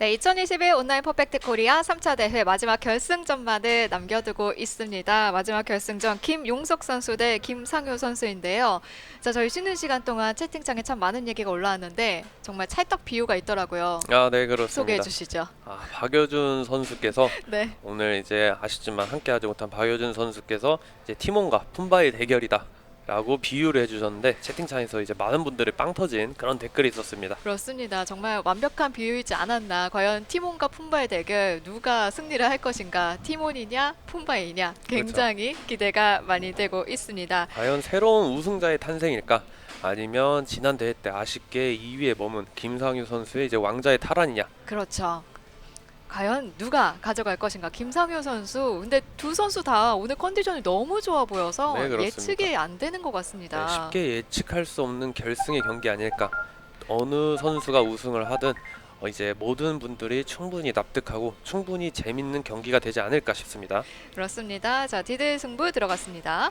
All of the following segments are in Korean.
네, 2021 온라인 퍼펙트 코리아 3차 대회 마지막 결승전만을 남겨두고 있습니다. 마지막 결승전 김용석 선수 대 김상효 선수인데요. 자, 저희 쉬는 시간 동안 채팅창에 참 많은 얘기가 올라왔는데 정말 찰떡 비유가 있더라고요. 아, 네 그렇습니다. 소개해 주시죠. 아, 박여준 선수께서 네. 오늘 이제 아쉽지만 함께하지 못한 박여준 선수께서 이제 팀원과 푼바의 대결이다. 라고 비유를 해주셨는데 채팅창에서 이제 많은 분들이 빵 터진 그런 댓글이 있었습니다. 그렇습니다. 정말 완벽한 비유이지 않았나. 과연 티몬과 푼바의 대결 누가 승리를 할 것인가? 티몬이냐, 푼바이냐? 굉장히 기대가 많이 되고 있습니다. 과연 새로운 우승자의 탄생일까? 아니면 지난 대회 때 아쉽게 2위에 머문 김상유 선수의 이제 왕자의 탈환이냐? 그렇죠. 과연 누가 가져갈 것인가? 김상효 선수. 근데 두 선수 다 오늘 컨디션이 너무 좋아 보여서 네, 그렇습니다. 예측이 안 되는 것 같습니다. 네, 쉽게 예측할 수 없는 결승의 경기 아닐까? 어느 선수가 우승을 하든 어, 이제 모든 분들이 충분히 납득하고 충분히 재밌는 경기가 되지 않을까 싶습니다. 그렇습니다. 자, 디드 승부 들어갔습니다.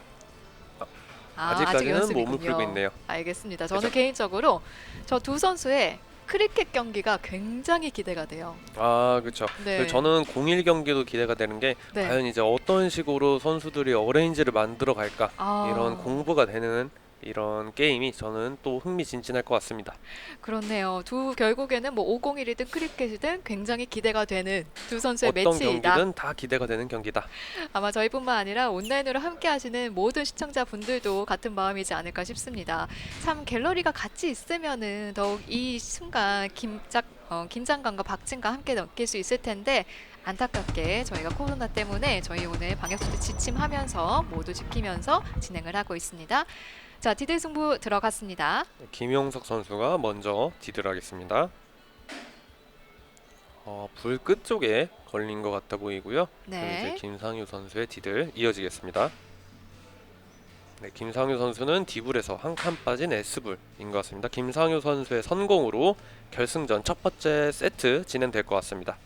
아, 아직 아직까지는 연습이군요. 몸을 풀고 있네요. 알겠습니다. 저는 그죠? 개인적으로 저 두 선수의 크리켓 경기가 굉장히 기대가 돼요. 아 그렇죠. 네. 저는 01 경기도 기대가 되는 게 네. 과연 이제 어떤 식으로 선수들이 어레인지를 만들어 갈까 아, 이런 공부가 되는 이런 게임이 저는 또 흥미진진할 것 같습니다. 그렇네요. 두 결국에는 뭐 501이든 크리켓이든 굉장히 기대가 되는 두 선수의 어떤 매치이다. 경기든 다 기대가 되는 경기다. 아마 저희뿐만 아니라 온라인으로 함께 하시는 모든 시청자분들도 같은 마음이지 않을까 싶습니다. 참 갤러리가 같이 있으면은 더욱 이 순간 긴장, 어, 긴장감과 박진감 함께 느낄 수 있을 텐데 안타깝게 저희가 코로나 때문에 저희 오늘 방역수칙 지침하면서 모두 지키면서 진행을 하고 있습니다. 자, 디딜 승부 들어갔습니다. 김용석 선수가 먼저 디드를 하겠습니다. 어, 불끝 쪽에 걸린 것 같아 보이고요. 그리고 이제 네. 김상유 선수의 디들 이어지겠습니다. 네, 김상유 선수는 D불에서 한 칸 빠진 S불인 것 같습니다. 김상유 선수의 선공으로 결승전 첫 번째 세트 진행될 것 같습니다.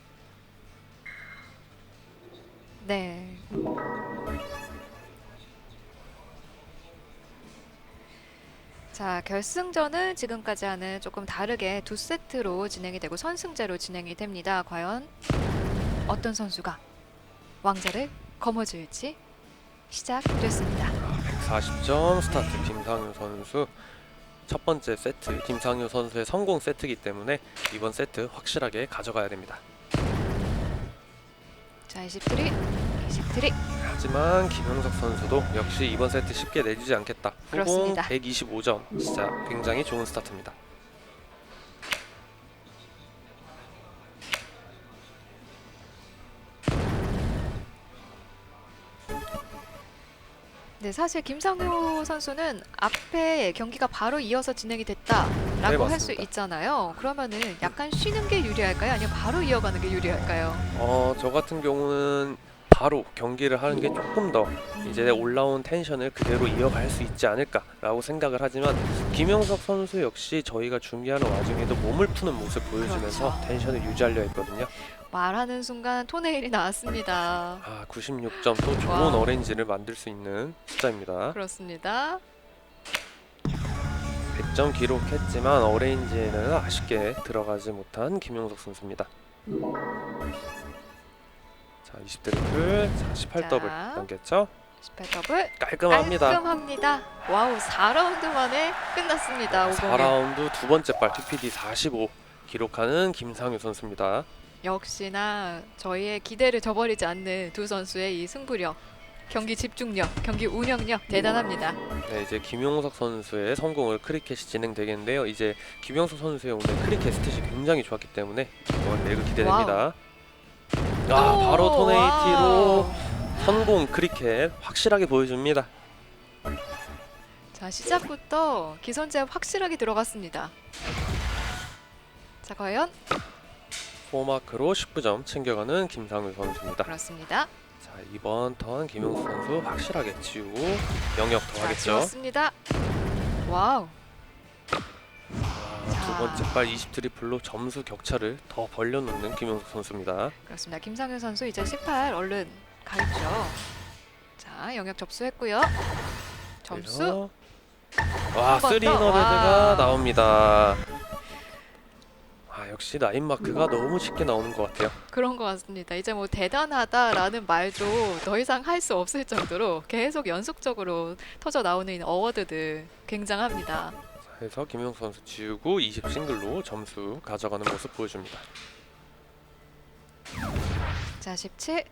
네. 자, 결승전은 지금까지와는 조금 다르게 두 세트로 진행이 되고 선승제로 진행이 됩니다. 과연 어떤 선수가 왕자를 거머쥘지 시작됐습니다. 140점 스타트 김상효 선수 첫 번째 세트 김상효 선수의 성공 세트이기 때문에 이번 세트 확실하게 가져가야 됩니다. 자, 23 1트릭 하지만 김영석 선수도 역시 이번 세트 쉽게 내주지 않겠다. 후공 그렇습니다. 125점. 진짜 굉장히 좋은 스타트입니다. 네, 사실 김상우 선수는 앞에 경기가 바로 이어서 진행이 됐다라고 네, 할수 있잖아요. 그러면은 약간 쉬는 게 유리할까요? 아니면 바로 이어가는 게 유리할까요? 어, 저 같은 경우는 바로 경기를 하는 게 조금 더 음. 이제 올라온 텐션을 그대로 이어갈 수 있지 않을까라고 생각을 하지만 김영석 선수 역시 저희가 준비하는 와중에도 몸을 푸는 모습 보여주면서 그렇죠. 텐션을 유지하려 했거든요. 말하는 순간 토네일이 나왔습니다. 아, 96점 또 좋은 와우. 어레인지를 만들 수 있는 숫자입니다. 그렇습니다. 100점 기록했지만 어레인지에는 아쉽게 들어가지 못한 김용석 선수입니다. 자, 20 트리플, 자, 18 더블 자. 넘겼죠? 18 더블 깔끔합니다. 깔끔합니다. 와우, 4라운드 만에 끝났습니다. 50. 4라운드 두 번째 발 TPD 45 기록하는 김상유 선수입니다. 역시나 저희의 기대를 저버리지 않는 두 선수의 이 승부력, 경기 집중력, 경기 운영력 대단합니다. 네, 이제 김용석 선수의 성공을 크리켓이 진행되겠는데요. 이제 김용석 선수의 오늘 크리켓 스탯이 굉장히 좋았기 때문에 이번 레그 기대됩니다. 아, 오, 바로 토네이티로. 성공 크리켓 확실하게 보여줍니다. 자 시작부터 기선제압 확실하게 들어갔습니다. 자 과연 포마크로 19점 챙겨가는 김상유 선수입니다. 그렇습니다. 자, 이번 턴 김용석 선수 확실하게 지우고 영역 더자 하겠죠. 지웠습니다. 와우. 아, 두 번째 발 20 트리플로 점수 격차를 더 벌려놓는 김용석 선수입니다. 그렇습니다. 김상현 선수 이제 18 얼른 가입죠. 자 영역 접수했고요. 점수 그래서 와 한번 쓰리 더. 너드가 와. 나옵니다. 아 역시 나인 마크가 너무 쉽게 나오는 것 같아요. 그런 것 같습니다. 이제 뭐 대단하다라는 말도 더 이상 할 수 없을 정도로 계속 연속적으로 터져 나오는 이 어워드들 굉장합니다. 자, 그래서 김용석 선수 지우고 20 싱글로 점수 가져가는 모습 보여줍니다. 자, 17.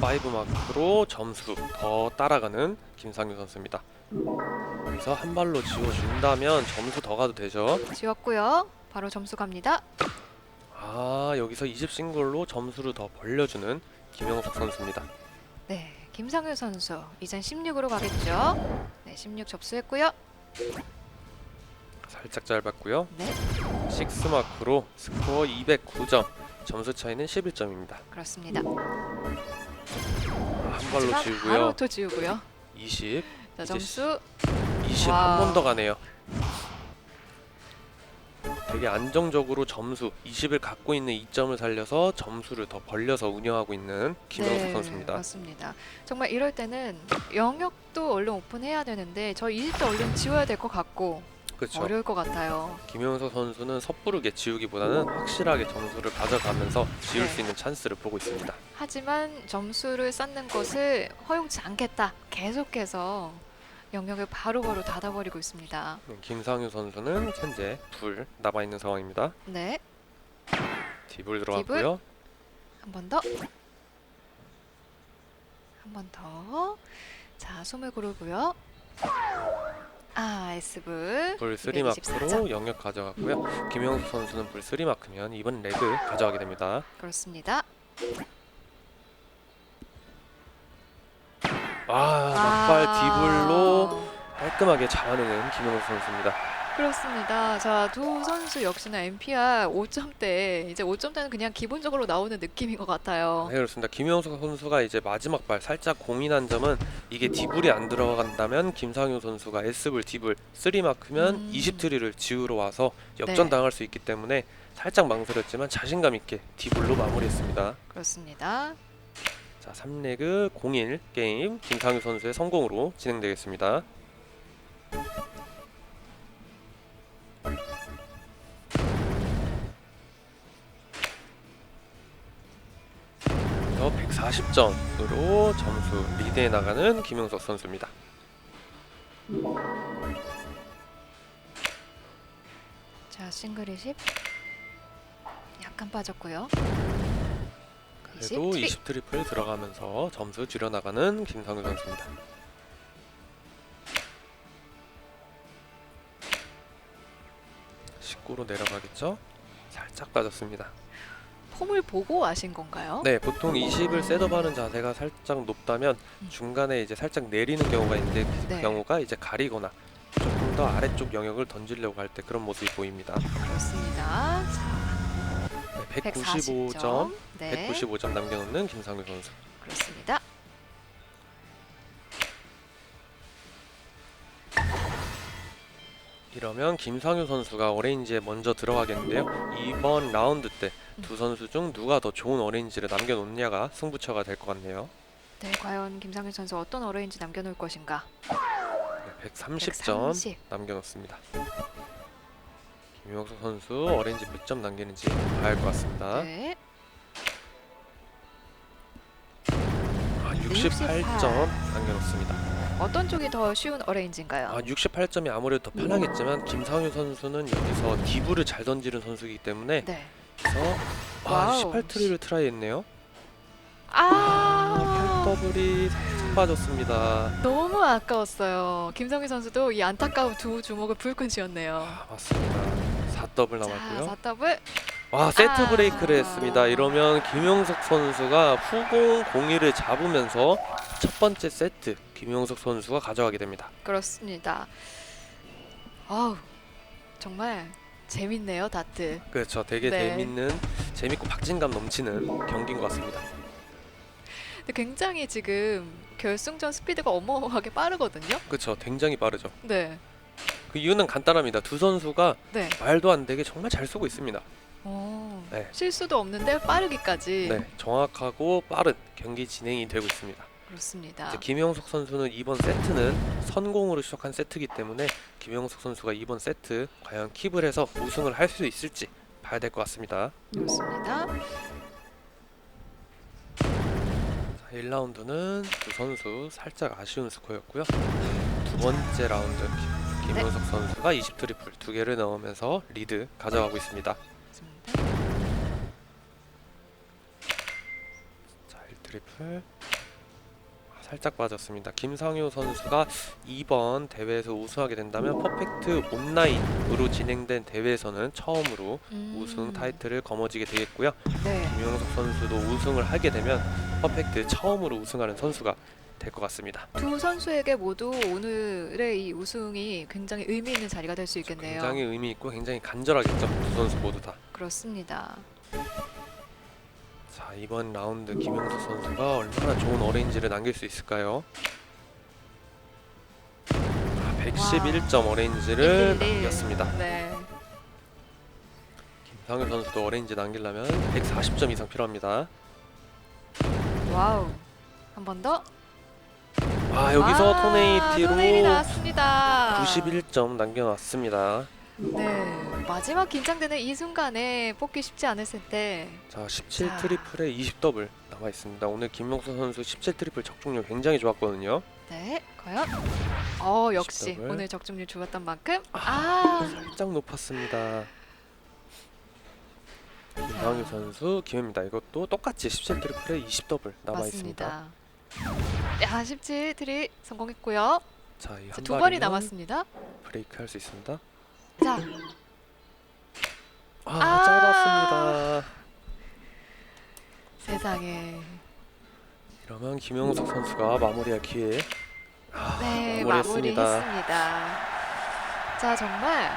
5 마크로 점수 더 따라가는 김상규 선수입니다. 그래서 한 발로 지워준다면 점수 더 가도 되죠. 지웠고요. 바로 점수 갑니다. 아 여기서 20 싱글로 점수를 더 벌려주는 김영석 선수입니다. 네, 김상효 선수 이젠 16으로 가겠죠. 네, 16 접수했고요. 살짝 짧았고요. 네, 6 마크로 스코어 209점 점수 차이는 11점입니다. 그렇습니다. 한 발로 하지만 지우고요. 바로 또 지우고요. 20, 자, 이제 점수 20 와우. 한번 더 가네요. 되게 안정적으로 점수 20을 갖고 있는 이점을 살려서 점수를 더 벌려서 운영하고 있는 김영석 네, 선수입니다. 맞습니다. 정말 이럴 때는 영역도 얼른 오픈해야 되는데 저 20도 얼른 지워야 될 것 같고 그렇죠. 어려울 것 같아요. 김영석 선수는 섣부르게 지우기보다는 확실하게 점수를 가져가면서 지울 네. 수 있는 찬스를 보고 있습니다. 하지만 점수를 쌓는 것을 허용치 않겠다. 계속해서 영역을 바로바로 닫아버리고 있습니다. 네, 김상유 선수는 현재 불 남아 있는 상황입니다. 네, 딥을 들어갔고요. 한 번 더. 한 번 더. 자, 숨을 고르고요. 아, S불. 불3 224 점. 마크로 영역 가져갔고요. 김영석 선수는 불3 마크면 이번 레그 가져가게 됩니다. 그렇습니다. 아, 막발 딥을로 깔끔하게 잡아내는 김영석 선수입니다. 그렇습니다. 자, 두 선수 역시나 MPR 5점대. 이제 5점대는 그냥 기본적으로 나오는 느낌인 것 같아요. 네 그렇습니다. 김영석 선수가 이제 마지막 발 살짝 고민한 점은 이게 딥을이 안 들어간다면 김상효 선수가 S불 딥을 3 마크면 음. 20트리를 지우러 와서 역전 네. 당할 수 있기 때문에 살짝 망설였지만 자신감 있게 딥을로 마무리했습니다. 그렇습니다. 자, 3레그 01 게임 김상효 선수의 성공으로 진행되겠습니다. 더 140점으로 점수 리드해 나가는 김용석 선수입니다. 자, 싱글 20. 약간 빠졌고요. 그래도 20 20 트리플 들어가면서 점수 줄여 나가는 김상효 선수입니다. (19로) 내려가겠죠 살짝 빠졌습니다 폼을 보고 아신 건가요? 네, 보통 20을 셋업하는 자세가 살짝 높다면 음. 중간에 이제 살짝 내리는 경우가 있는데 그 네. 경우가 이제 가리거나 조금 더 아래쪽 영역을 던지려고 할 때 그런 모습이 보입니다. 그렇습니다. 자, 네, 195점, 140점. 네, 195점 남겨놓는 김상규 선수. 그렇습니다. 이러면 김상규 선수가 어레인지에 먼저 들어가겠는데요. 이번 라운드 때 두 선수 중 누가 더 좋은 어레인지를 남겨놓느냐가 승부처가 될 것 같네요. 네, 과연 김상현 선수 어떤 어레인지 남겨놓을 것인가? 네, 130점 130. 남겨놓습니다. 김용석 선수 어레인지 몇 점 남기는지 봐야 할 것 같습니다. 네, 68점 남겨놓습니다. 어떤 쪽이 더 쉬운 어레인지인가요? 아, 68점이 아무래도 더 편하겠지만 김상효 선수는 여기서 디브를 잘 던지는 선수이기 때문에 네. 그래서 아, 와우. 18트리를 트라이했네요. 아, 더블이 살짝 빠졌습니다. 너무 아까웠어요. 김성희 선수도 이 안타까운 두 주먹을 불끈 쥐었네요. 아, 맞습니다. 4더블 자, 남았고요. 4더블. 와, 세트 아. 브레이크를 했습니다. 이러면 김용석 선수가 후공 공이를 잡으면서 첫 번째 세트 김용석 선수가 가져가게 됩니다. 그렇습니다. 아우, 정말 재밌네요, 다트. 그렇죠. 되게 네. 재밌는 재밌고 박진감 넘치는 경기인 것 같습니다. 근데 굉장히 지금 결승전 스피드가 어마어마하게 빠르거든요. 그렇죠. 굉장히 빠르죠. 네, 그 이유는 간단합니다. 두 선수가 네. 말도 안 되게 정말 잘 쏘고 있습니다. 오, 네. 실수도 없는데 빠르기까지. 네, 정확하고 빠른 경기 진행이 되고 있습니다. 그렇습니다. 이제 김영석 선수는 이번 세트는 선공으로 시작한 세트이기 때문에 김영석 선수가 이번 세트 과연 킵을 해서 우승을 할 수 있을지 봐야 될 것 같습니다. 그렇습니다. 자, 1라운드는 두 선수 살짝 아쉬운 스코어였고요. 두 번째 라운드 김- 김영석 선수가 20 트리플 두 개를 넣으면서 리드 가져가고 있습니다. 자, 1 트리플 아, 살짝 빠졌습니다. 김상효 선수가 이번 대회에서 우승하게 된다면 퍼펙트 온라인으로 진행된 대회에서는 처음으로 음, 우승 타이틀을 거머쥐게 되겠고요. 네. 김영석 선수도 우승을 하게 되면 퍼펙트 처음으로 우승하는 선수가 될 것 같습니다. 두 선수에게 모두 오늘의 이 우승이 굉장히 의미 있는 자리가 될 수 있겠네요. 굉장히 의미 있고 굉장히 간절하겠죠. 두 선수 모두 다. 그렇습니다. 자 이번 라운드 김영석 선수가 얼마나 좋은 어레인지를 남길 수 있을까요? 아, 111점 어레인지를 111. 남겼습니다. 네. 김상효 선수도 어레인지 남기려면 140점 이상 필요합니다. 와우. 한 번 더. 아 여기서 아, 토네이티로 토네일이 나왔습니다. 91점 남겨놨습니다. 네. 마지막 긴장되는 이 순간에 뽑기 쉽지 않았을 때자17 자. 트리플에 20 더블 남아 있습니다. 오늘 김명수 선수 17 트리플 적중률 굉장히 좋았거든요. 네, 과연 어 역시 더블. 오늘 적중률 좋았던 만큼 아 살짝 높았습니다. 김상유 선수 기회입니다. 이것도 똑같이 17 트리플에 20 더블 남아 있습니다. 맞습니다. 야, 17 트리 성공했고요. 자, 이 자, 한두 번이 발이면 남았습니다. 브레이크 할 수 있습니다. 자, 아, 아. 짧았습니다. 세상에. 이러면 김영석 선수가 마무리할 기회. 아, 네, 마무리했습니다. 마무리했습니다. 자, 정말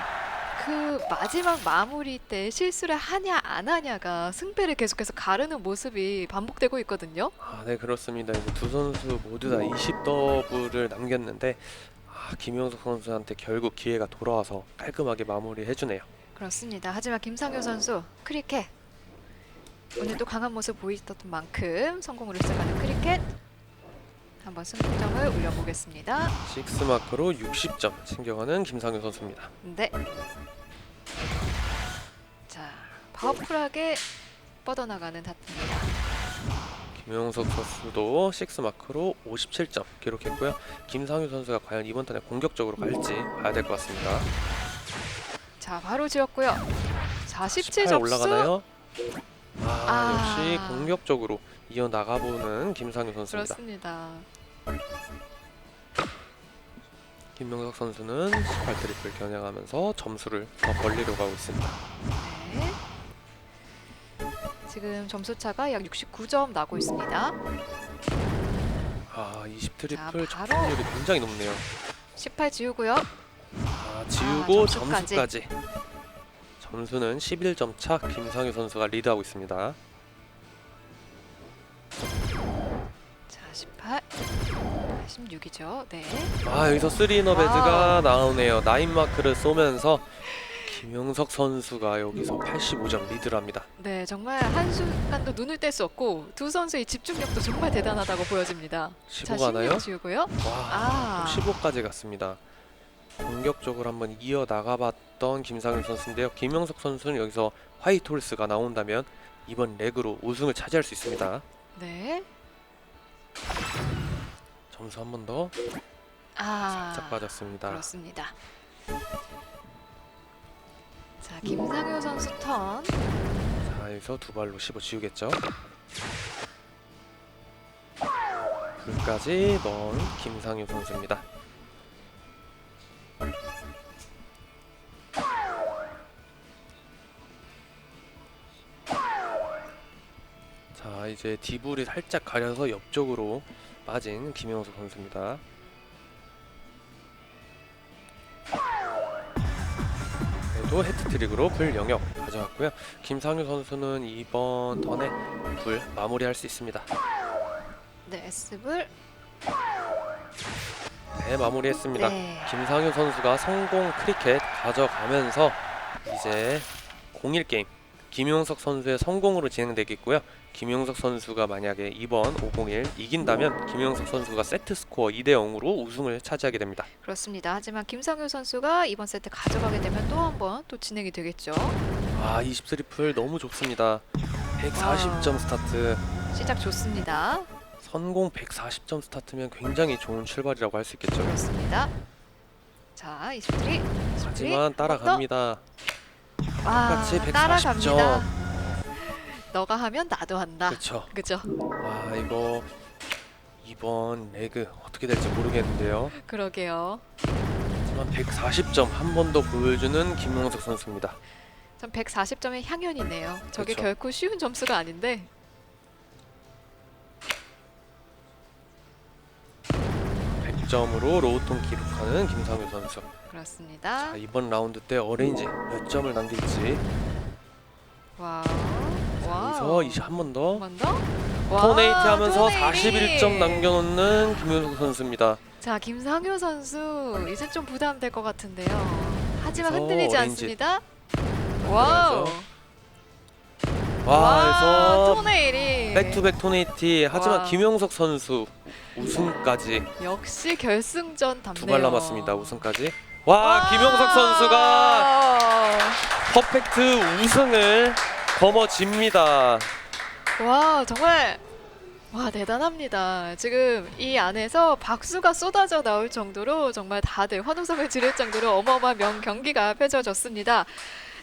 그 마지막 마무리 때 실수를 하냐 안 하냐가 승패를 계속해서 가르는 모습이 반복되고 있거든요. 아, 네 그렇습니다. 이제 두 선수 모두 다 20 더블을 남겼는데 아, 김영석 선수한테 결국 기회가 돌아와서 깔끔하게 마무리해 주네요. 그렇습니다. 하지만 김상효 선수 크리켓 오늘 또 강한 모습 보이셨던 만큼 성공으로 시작하는 크리켓 한번 승점을 올려보겠습니다. 식스 마크로 60점 챙겨가는 김상효 선수입니다. 네. 자, 파워풀하게 뻗어나가는 다트입니다. 김영석 선수도 식스 마크로 57점 기록했고요. 김상효 선수가 과연 이번 턴에 공격적으로 갈지 봐야 될 것 같습니다. 자, 바로 지었고요. 47 18 접수. 올라가나요? 아, 아. 역시 공격적으로 이어 나가보는 김상효 선수입니다. 그렇습니다. 김명석 선수는 18 트리플 겨냥하면서 점수를 더 벌리려고 하고 있습니다. 네. 지금 점수 차가 약 69점 나고 있습니다. 아, 20 트리플 자, 바로. 적중률이 굉장히 높네요. 18 지우고요. 아, 지우고 점수까지. 점수까지. 점수는 11점 차 김상효 선수가 리드하고 있습니다. 자, 18. 16이죠. 네. 아, 여기서 쓰리너 베드가 나오네요. 나인 마크를 쏘면서 김영석 선수가 여기서 85점 리드를 합니다. 네, 정말 한순간도 눈을 뗄 수 없고 두 선수의 집중력도 정말 대단하다고 보여집니다. 자, 15 가나요? 16 지우고요. 와, 아. 15까지 갔습니다. 공격적으로 한번 이어 나가봤던 김상윤 선수인데요. 김영석 선수는 여기서 화이트 홀스가 나온다면 이번 레그로 우승을 차지할 수 있습니다. 네. 점수 한 번 더 아. 살짝 빠졌습니다. 그렇습니다. 자, 김상효 선수 턴. 자, 여기서 두 발로 15 지우겠죠. 불까지 넣은 김상윤 선수입니다. 이제 디불이 살짝 가려서 옆쪽으로 빠진 김영석 선수입니다. 그래도 헤트트릭으로 불 영역 가져갔고요. 김상효 선수는 이번 턴에 불 마무리할 수 있습니다. 네, S불. 네, 마무리했습니다. 네. 김상효 선수가 성공 크리켓 가져가면서 이제 01 게임 김용석 선수의 성공으로 진행되겠고요. 김용석 선수가 만약에 이번 501 이긴다면 김용석 선수가 세트 스코어 2대 0으로 우승을 차지하게 됩니다. 그렇습니다. 하지만 김상효 선수가 이번 세트 가져가게 되면 또 한 번 또 진행이 되겠죠. 아, 23풀 너무 좋습니다. 140점 스타트. 시작 좋습니다. 선공 140점 스타트면 굉장히 좋은 출발이라고 할 수 있겠죠. 그렇습니다. 자, 23, 23. 하지만 따라갑니다. 아, 똑같이 140점. 따라갑니다. 너가 하면 나도 한다. 그렇죠. 그죠? 와, 이거 이번 레그 어떻게 될지 모르겠는데요. 그러게요. 하지만 140점 한 번 더 보여주는 김용석 선수입니다. 전 140점의 향연이네요. 저게 그쵸. 결코 쉬운 점수가 아닌데 100점으로 로우톤 기록하는 김상효 선수. 그렇습니다. 자, 이번 라운드 때 어레인지 몇 점을 남길지. 와우. 여기서 와우. 이제 한번 더 한번 더. 와, 토네이트 하면서 토네이리. 41점 남겨놓는 김용석 선수입니다. 자, 김상효 선수 이제 좀 부담될 것 같은데요. 하지만 흔들리지 오렌지. 않습니다. 와우. 와, 해서 토네일이 백투백 토네이티 하지만 와. 김용석 선수 우승까지 역시 결승전 답네요. 두 발 남았습니다. 우승까지. 와, 와. 김용석 선수가 퍼펙트 우승을 거머쥡니다. 와 정말 와 대단합니다. 지금 이 안에서 박수가 쏟아져 나올 정도로 정말 다들 환호성을 지를 정도로 어마어마한 명 경기가 펼쳐졌습니다.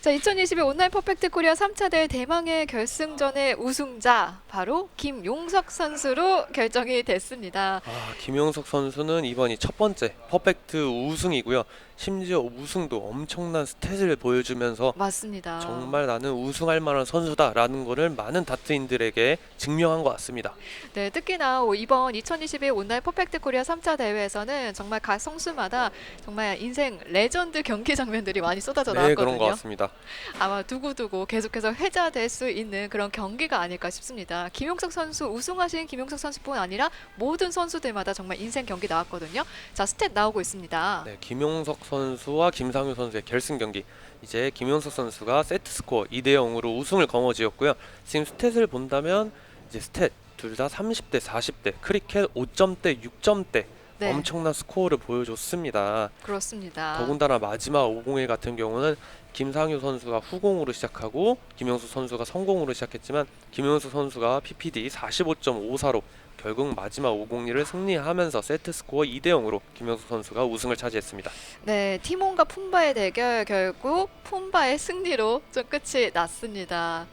자, 2022 온라인 퍼펙트 코리아 3차 대회 대망의 결승전의 우승자 바로 김용석 선수로 결정이 됐습니다. 아, 김용석 선수는 이번이 첫 번째 퍼펙트 우승이고요. 심지어 우승도 엄청난 스탯을 보여주면서 맞습니다. 정말 나는 우승할 만한 선수다라는 거를 많은 다트인들에게 증명한 것 같습니다. 네, 특히나 오- 이번 2022 온라인 퍼펙트 코리아 3차 대회에서는 정말 각 선수마다 정말 인생 레전드 경기 장면들이 많이 쏟아져 네, 그런 것 나왔거든요. 같습니다. 아마 두고두고 계속해서 회자될 수 있는 그런 경기가 아닐까 싶습니다. 김용석 선수 우승하신 김용석 선수뿐 아니라 모든 선수들마다 정말 인생 경기 나왔거든요. 자, 스탯 나오고 있습니다. 네, 김용석 선수와 김상효 선수의 결승 경기. 이제 김용석 선수가 세트 스코어 2대 0으로 우승을 거머쥐었고요. 지금 스탯을 본다면 이제 스탯 둘 다 30대 40대 크리켓 5점대 6점대 네, 엄청난 스코어를 보여줬습니다. 그렇습니다. 더군다나 마지막 501 같은 경우는 김상효 선수가 후공으로 시작하고 김용수 선수가 성공으로 시작했지만 김용수 선수가 PPD 45.54로 결국 마지막 501을 승리하면서 세트 스코어 2대 0으로 김용수 선수가 우승을 차지했습니다. 네, 티몬과 푼바의 대결 결국 푼바의 승리로 좀 끝이 났습니다.